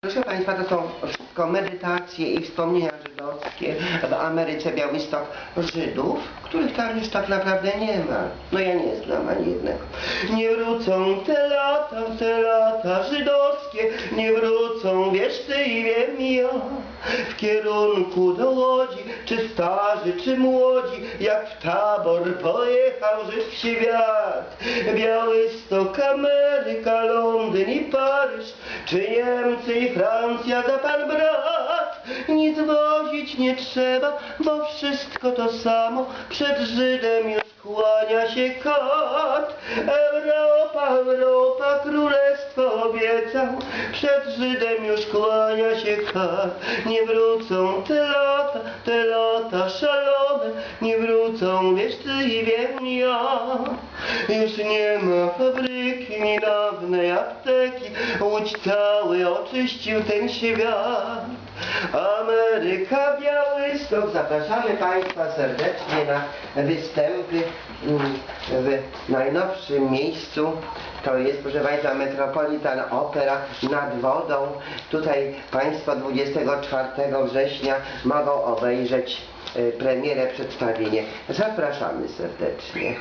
Proszę Państwa, to są wszystko medytacje i wspomnienia żydowskie w Ameryce Białystok Żydów, których tam już tak naprawdę nie ma. No ja nie znam ani jednego. Nie wrócą te lata, te lata żydowskie, nie wrócą, wiesz ty i wiem ja, w kierunku do Łodzi, czy starzy, czy młodzi, jak w tabor pojechał Żyd w świat. Białystok, Ameryka, Londyn i Paryż, czy Niemcy i Francja za pan brat. Nic wozić nie trzeba, bo wszystko to samo, przed Żydem już kłania się kot. Europa, Europa, królestwo obiecał, przed Żydem już kłania się kot. Nie wrócą te lata, te lata szalone, nie wrócą, wiem ja. Już nie ma fabryki, ni dawnej apteki, łódź cały oczyścił ten świat. Ameryka, Białystok, zapraszamy Państwa serdecznie na występy w najnowszym miejscu. To jest, proszę Państwa, Metropolitan Opera nad wodą. Tutaj Państwo 24 września mogą obejrzeć premierę, przedstawienie. Zapraszamy serdecznie.